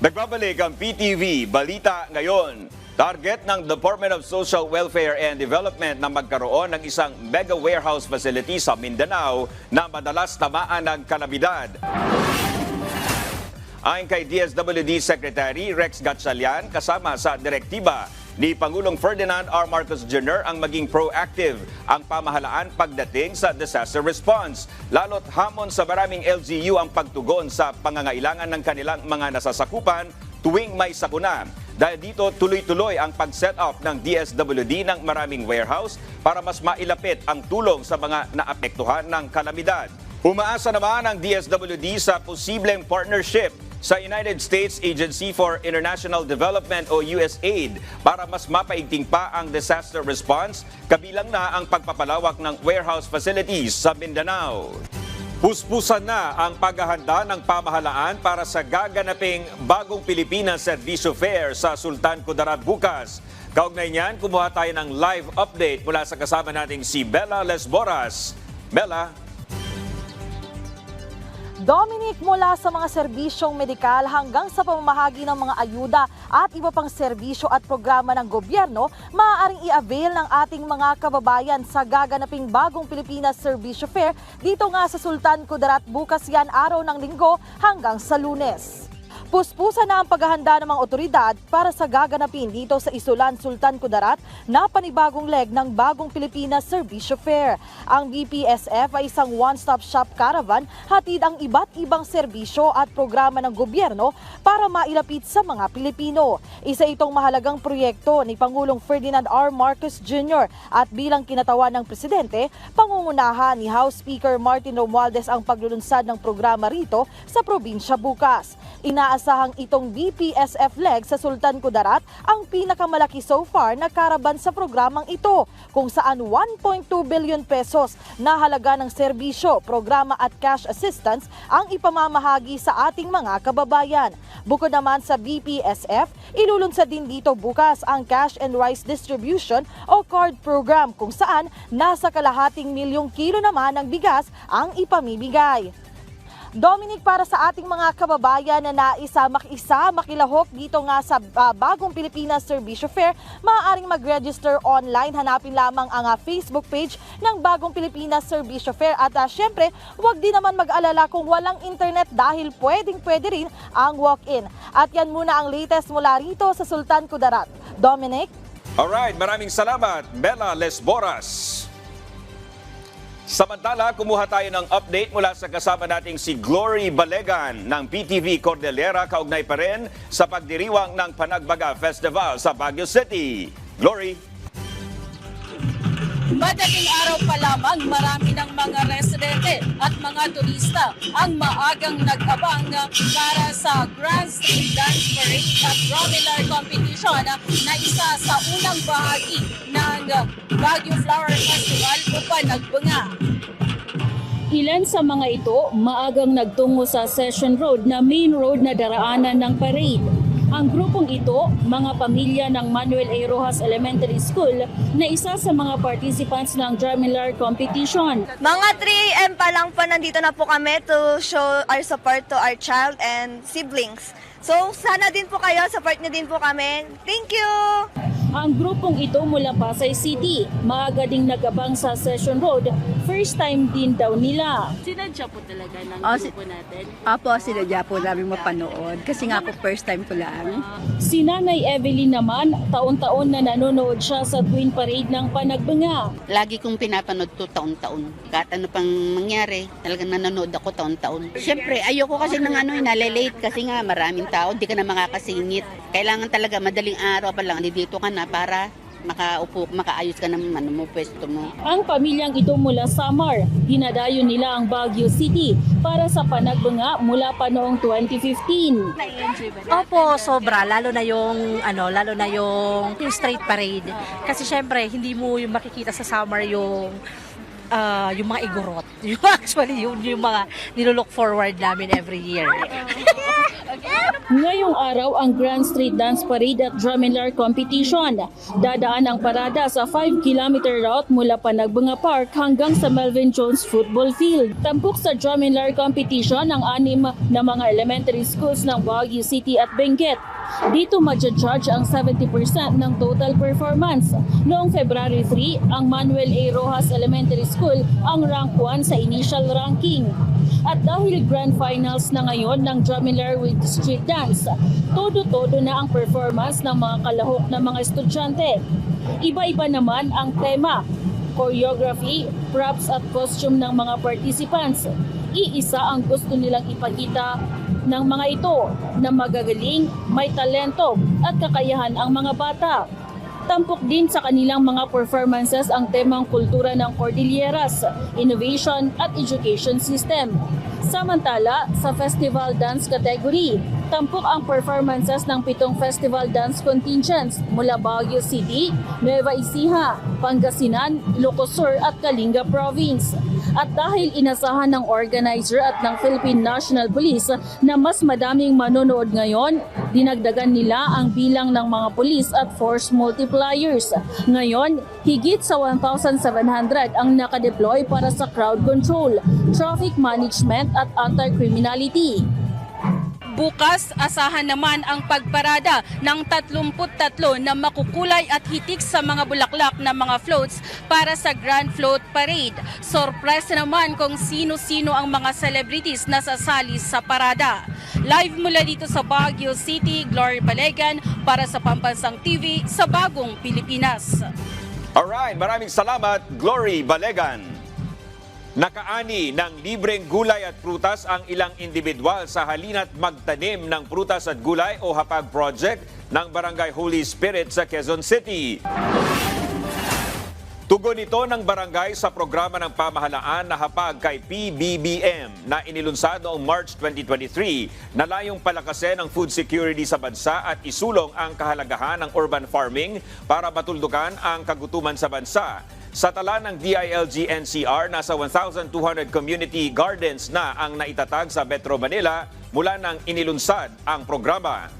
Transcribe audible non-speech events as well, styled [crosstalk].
Nagbabalik ang PTV Balita Ngayon. Target ng Department of Social Welfare and Development na magkaroon ng isang mega warehouse facility sa Mindanao na madalas tamaan ng kalamidad. Ayon kay DSWD Secretary Rex Gatchalian kasama sa direktiba ni Pangulong Ferdinand R. Marcos Jr. ang maging proactive ang pamahalaan pagdating sa disaster response. Lalo't hamon sa maraming LGU ang pagtugon sa pangangailangan ng kanilang mga nasasakupan tuwing may sakuna. Dahil dito, tuloy-tuloy ang pag-set up ng DSWD ng maraming warehouse para mas mailapit ang tulong sa mga naapektuhan ng kalamidad. Umaasa naman ang DSWD sa posibleng partnership sa United States Agency for International Development o USAID para mas mapaigting pa ang disaster response, kabilang na ang pagpapalawak ng warehouse facilities sa Mindanao. Puspusan na ang paghahanda ng pamahalaan para sa gaganaping bagong Pilipinas Servisyo Fair sa Sultan Kudarat bukas. Kaugnay niyan, kumuha tayo ng live update mula sa kasama nating si Bella Lesboras. Bella, Dominic mula sa mga serbisyong medikal hanggang sa pamamahagi ng mga ayuda at iba pang serbisyo at programa ng gobyerno, maaaring i-avail ng ating mga kababayan sa gaganaping bagong Pilipinas Servisyo Fair dito nga sa Sultan Kudarat bukas yan araw ng linggo hanggang sa lunes. Puspusa na ang paghahanda ng mga otoridad para sa gaganapin dito sa Isulan, Sultan Kudarat na panibagong leg ng bagong Pilipinas Servisyo Fair. Ang BPSF ay isang one-stop shop caravan, hatid ang iba't ibang serbisyo at programa ng gobyerno para mailapit sa mga Pilipino. Isa itong mahalagang proyekto ni Pangulong Ferdinand R. Marcos Jr. at bilang kinatawan ng Presidente, pangungunahan ni House Speaker Martin Romualdez ang paglulunsad ng programa rito sa probinsya bukas. Inaasahang itong BPSF leg sa Sultan Kudarat ang pinakamalaki so far na karaban sa programang ito kung saan 1.2 billion pesos na halaga ng serbisyo, programa at cash assistance ang ipamamahagi sa ating mga kababayan. Bukod naman sa BPSF, ilulunsad din dito bukas ang cash and rice distribution o card program kung saan nasa kalahating milyong kilo naman ng bigas ang ipamibigay. Dominic, para sa ating mga kababayan na naisa makisa makilahok dito nga sa ah, bagong Pilipinas Servisyo Fair, maaaring mag-register online. Hanapin lamang ang ah, Facebook page ng bagong Pilipinas Servisyo Fair. At ah, syempre, huwag din naman mag-alala kung walang internet dahil pwedeng pwede rin ang walk-in. At yan muna ang latest mula rito sa Sultan Kudarat. Dominic? Alright, maraming salamat, Bella Lesboras. Samantala, kumuha tayo ng update mula sa kasama nating si Glory Balegan ng PTV Cordillera kaugnay pa rin sa pagdiriwang ng Panagbaga Festival sa Baguio City. Glory! Madaling araw pa lamang marami ng mga residente at mga turista ang maagang nag-abang para sa Grand Street Dance Parade at Romilar Competition na isa sa unang bahagi ng Baguio Flower Festival upang nagbunga. Ilan sa mga ito maagang nagtungo sa Session Road na main road na daraanan ng parade. Ang grupong ito, mga pamilya ng Manuel A. Rojas Elementary School na isa sa mga participants ng Dramilar Competition. Mga 3 a.m. pa lang po nandito na po kami to show our support to our child and siblings. So sana din po kayo, support niyo din po kami. Thank you! Ang grupong ito mula Pasay City, maaga ding nagabang sa Session Road, first time din daw nila. Sinadya po talaga ng Oh, grupo natin. Apo, sinadya po namin mapanood. Kasi nga po first time ko lang. Si Nanay Evelyn naman, taon-taon na nanonood siya sa Twin Parade ng Panagbanga. Lagi kong pinapanood to taon-taon. Kahit ano pang mangyari, talagang nanonood ako taon-taon. Siyempre, ayoko kasi ng ano, eh, nalilate kasi nga maraming tao, di ka na makakasingit. Kailangan talaga madaling araw pa lang, dito ka na para makaupo, makaayos ka ng ano mo, pwesto mo. Ang pamilyang ito mula Samar, dinadayo nila ang Baguio City para sa Panagbanga mula pa noong 2015. Opo, sobra. Lalo na yung, ano, lalo na yung, yung straight parade. Kasi syempre, hindi mo yung makikita sa summer yung ah, yung mga igorot. Yung [laughs] actually, yun yung mga nilook forward namin every year. Ngayong araw ang Grand Street Dance Parade at Drummer Competition. Dadaan ang parada sa 5-km route mula Panagbanga Park hanggang sa Melvin Jones Football Field. Tampok sa Drummer Competition ang anim na mga elementary schools ng Baguio City at Benguet. Dito madja-judge ang 70% ng total performance. Noong February 3, ang Manuel A. Rojas Elementary School ang rank 1 sa initial ranking. At dahil grand finals na ngayon ng Drumiller with Street Dance, todo-todo na ang performance ng mga kalahok na mga estudyante. Iba-iba naman ang tema, choreography, props at costume ng mga participants. Iisa ang gusto nilang ipakita ng mga ito na magagaling, may talento at kakayahan ang mga bata. Tampok din sa kanilang mga performances ang temang kultura ng Cordilleras, innovation at education system. Samantala, sa festival dance category, tampok ang performances ng pitong festival dance contingents mula Baguio City, Nueva Ecija, Pangasinan, Ilocos Sur at Kalinga Province. At dahil inasahan ng organizer at ng Philippine National Police na mas madaming manonood ngayon, dinagdagan nila ang bilang ng mga police at force multipliers. Ngayon, higit sa 1,700 ang nakadeploy para sa crowd control, traffic management at anti-criminality. Bukas, asahan naman ang pagparada ng 33 na makukulay at hitik sa mga bulaklak na mga floats para sa Grand Float Parade. Sorpresa naman kung sino-sino ang mga celebrities na sasali sa parada. Live mula dito sa Baguio City, Glory Balegan para sa Pampansang TV sa Bagong Pilipinas. Alright, maraming salamat, Glory Balegan. Nakaani ng libreng gulay at prutas ang ilang individual sa halina't magtanim ng prutas at gulay o hapag project ng Barangay Holy Spirit sa Quezon City. Tugon ito ng barangay sa programa ng pamahalaan na hapag kay PBBM na inilunsad noong March 2023 na layong palakasin ang food security sa bansa at isulong ang kahalagahan ng urban farming para matuldukan ang kagutuman sa bansa. Sa tala ng DILG NCR, nasa 1,200 community gardens na ang naitatag sa Metro Manila mula nang inilunsad ang programa.